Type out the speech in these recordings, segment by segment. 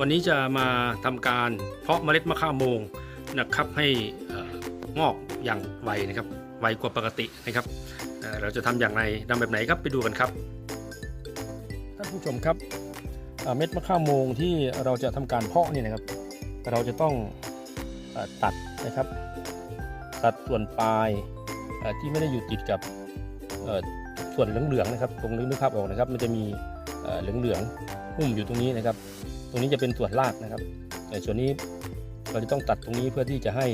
วันนี้จะมาทำการเพาะเมล็ดมะข่าโมงนะครับให้งอกอย่างไวนะครับไวกว่าปกตินะครับเเราจะทำอย่างไรทำแบบไหนครับไปดูกันครับท่านผู้ชมครับเม็ดมะข่าโมงที่เราจะทำการเพาะนี่นะครับ เราจะต้องตัดนะครับ ตัดส่วนปลายที่ไม่ได้อยู่ติดกับส่วนเหลืองๆนะครับ ตรงนี้นึกภาพออกนะครับ มันจะมีเอ่อเหลืองๆหุ้มอยู่ตรงนี้นะครับ รงนี้จะเป็นส่วนรากนะครับ แต่ส่วนนี้เราจะต้องตัดตรงนี้เพื่อที่จะให้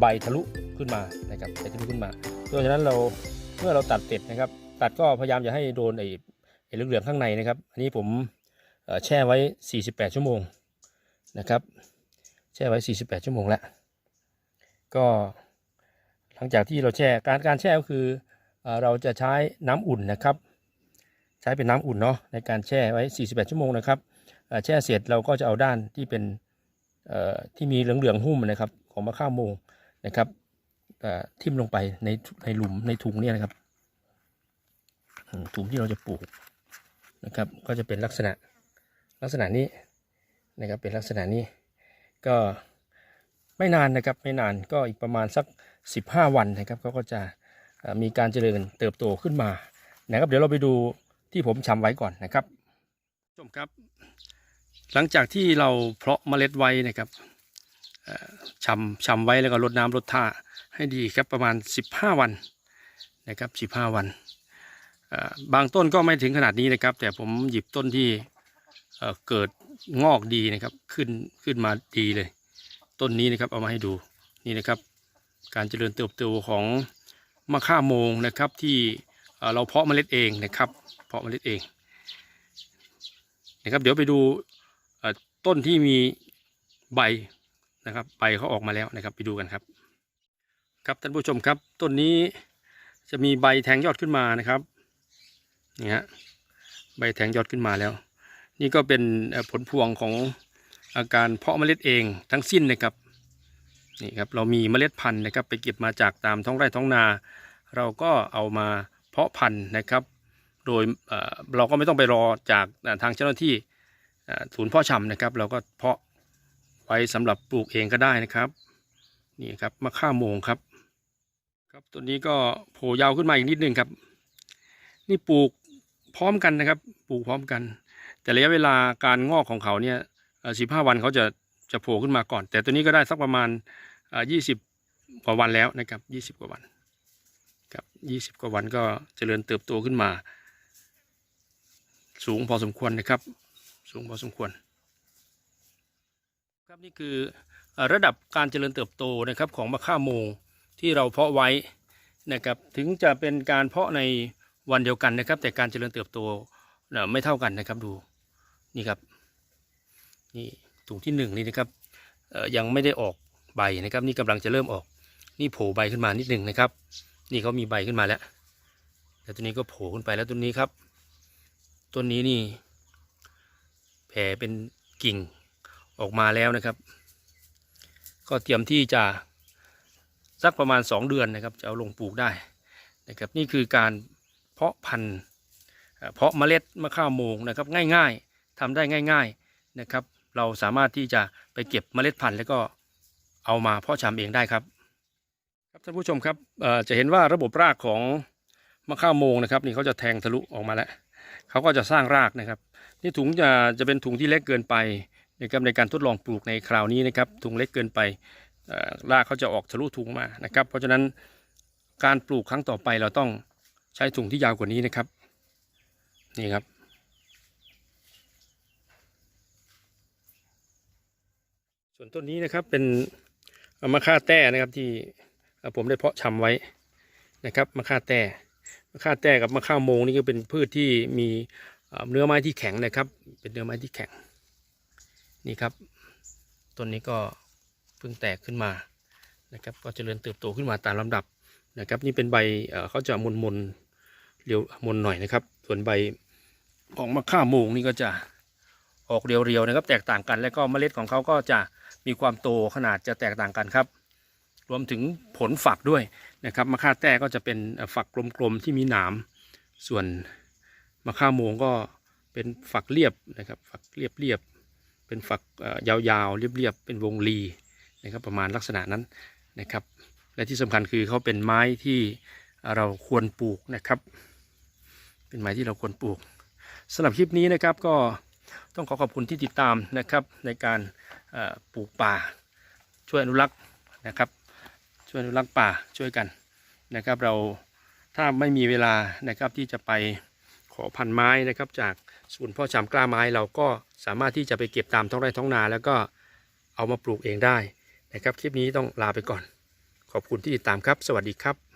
ใบทะลุขึ้นมานะครับใบทะลุขึ้นมาเพราะฉะนั้นเราเมื่อเราตัดเสร็จนะครับ ตัดก็พยายามอย่าให้โดนไอ้ไอ้เหลืองๆข้างในนะครับ อันนี้ผมแช่ไว้ 48 ชั่วโมงนะครับ แช่ไว้ 48 ชั่วโมงแล้ว ก็หลังจากที่เราแช่การการแช่ก็คือเอ่อเราจะใช้น้ำอุ่นนะครับ ใช้เป็นน้ำอุ่นเนาะในการแช่ไว้ 48 ชั่วโมงนะครับแช่เสร็จเราก็จะเอาด้านที่เป็นที่มีเหลืองๆหุ้มนะครับ ของมะข้าวโมงนะครับทิ่มลงไปในในหลุมในถุงเนี่ยนะครับถุงที่เราจะปลูกนะครับ ก็จะเป็นลักษณะลักษณะนี้นะครับเป็นลักษณะนี้ก็ไม่นานนะครับไม่นานก็อีกประมาณสัก 15 วันนะครับเขาก็จะมีการเจริญเติบโตขึ้นมานะครับเดี๋ยวเราไปดู ที่ผมชำไว้ก่อนนะครับชมครับ หลังจากที่เราเพาะเมล็ดไว้นะครับเอ่อชำชำไว้แล้วก็รดน้ำรดท่าให้ดีครับประมาณ 15 วันนะครับ 15 วันบางต้นก็ไม่ถึงขนาดนี้นะครับ แต่ผมหยิบต้นที่เเกิดงอกดีนะครับขึ้นขึ้นมาดีเลย ต้นนี้นะครับเอามาให้ดูนี่นะครับ การเจริญเติบโตของมะข่าโมงนะครับที่เเราเพาะเมล็ดเองนะครับ เพาะเมล็ดเองนะครับเดี๋ยวไปดูต้นที่มีใบนะครับใบเขาออกมาแล้วนะครับไปดูกันครับครับท่านผู้ชมครับต้นนี้จะมีใบแทงยอดขึ้นมานะครับนี่ฮะใบแทงยอดขึ้นมาแล้ว นี่ก็เป็นผลพวงของอาการเพาะเมล็ดเองทั้งสิ้นนะครับนี่ครับเรามีเมล็ดพันธุ์นะครับไปเก็บมาจากตามท้องไร่ท้องนา เราก็เอามาเพาะพันธุ์นะครับ โดยเราก็ไม่ต้องไปรอจากทางเจ้าหน้าที่ศูนย์เพาะชำนะครับ เราก็เพาะไว้สำหรับปลูกเองก็ได้นะครับ นี่ครับมะข่าโมงครับ ครับตัวนี้ก็โผล่ยาวขึ้นมาอีกนิดนึงครับ นี่ปลูกพร้อมกันนะครับ ปลูกพร้อมกัน แต่ระยะเวลาการงอกของเขาเนี่ยสิบห้าวันเขาจะจะโผล่ขึ้นมาก่อน แต่ตัวนี้ก็ได้สักประมาณยี่สิบกว่าวันแล้วนะครับยี่สิบกว่าวันครับยี่สิบกว่าวันก็เจริญเติบโตขึ้นมา สูงพอสมควรนะครับ สูงพอสมควร ครับนี่คือระดับการเจริญเติบโตนะครับของมะข่าโมงที่เราเพาะไว้นะครับถึงจะเป็นการเพาะในวันเดียวกันนะครับ แต่การเจริญเติบโตไม่เท่ากันนะครับดูนี่ครับนี่ถุงที่หนึ่งนี่นะครับยังไม่ได้ออกใบนะครับ นี่กำลังจะเริ่มออกนี่โผล่ใบขึ้นมานิดหนึ่งนะครับ นี่เขามีใบขึ้นมาแล้วแต่ตัวนี้ก็โผล่ขึ้นไปแล้วต้นนี้ครับ ต้นนี้นี่ แผ่เป็นกิ่งออกมาแล้วนะครับ ก็เตรียมที่จะสักประมาณ 2 เดือนนะครับ จะเอาลงปลูกได้นะครับ นี่คือการเพาะพันธุ์เพาะเมล็ดมะข่าวโมงนะครับ ง่ายๆทำได้ง่าย ๆนะครับ เราสามารถที่จะไปเก็บเมล็ดพันธุ์แล้วก็เอามาเพาะชำเองได้ครับครับท่านผู้ชมครับจะเห็นว่าระบบรากของมะข่าวโมงนะครับ นี่เขาจะแทงทะลุออกมาแล้ว เขาก็จะสร้างรากนะครับ นี่ถุงจะจะเป็นถุงที่เล็กเกินไปนะครับในการทดลองปลูกในคราวนี้นะครับถุงเล็กเกินไปรากเขาจะออกทะลุถุงมานะครับ เพราะฉะนั้นการปลูกครั้งต่อไปเราต้องใช้ถุงที่ยาวกว่านี้นะครับ นี่ครับ ส่วนต้นนี้นะครับเป็นมะข่าแต้นะครับที่ผมได้เพาะชำไว้นะครับมะข่าแต้ มะข่าแต้กับมะข่าโมงนี่ก็เป็นพืชที่มีเนื้อไม้ที่แข็งนะครับ เป็นเนื้อไม้ที่แข็ง นี่ครับต้นนี้ก็เพิ่งแตกขึ้นมานะครับก็เจริญเติบโตขึ้นมาตามลำดับนะครับ นี่เป็นใบเขาจะมนมนๆเรียวมนหน่อยนะครับ ส่วนใบของมะข่าโมงนี่ก็จะออกเรียวๆนะครับ แตกต่างกัน แล้วก็เมล็ดของเขาก็จะมีความโตขนาดจะแตกต่างกันครับ รวมถึงผลฝักด้วยนะครับมะข่าแต้ก็จะเป็นฝักกลมๆที่มีหนาม ส่วนมะข่าโมงก็เป็นฝักเรียบนะครับฝักเรียบเรียบๆเป็นฝักยาวๆเรียบๆเป็นวงรีนะครับประมาณลักษณะนั้นนะครับและที่สำคัญคือเขาเป็นไม้ที่เราควรปลูกนะครับ เป็นไม้ที่เราควรปลูกสำหรับคลิปนี้นะครับก็ต้องขอขอบคุณที่ติดตามนะครับในการปลูกป่าช่วยอนุรักษ์นะครับ ช่วยอนุรักษ์ป่าช่วยกันนะครับ เราถ้าไม่มีเวลานะครับที่จะไปขอพันธุ์ไม้นะครับ จากศูนย์พ่อชำกล้าไม้เราก็สามารถที่จะไปเก็บตามท้องไร่ท้องนา แล้วก็เอามาปลูกเองได้นะครับ คลิปนี้ต้องลาไปก่อน ขอบคุณที่ติดตามครับ สวัสดีครับ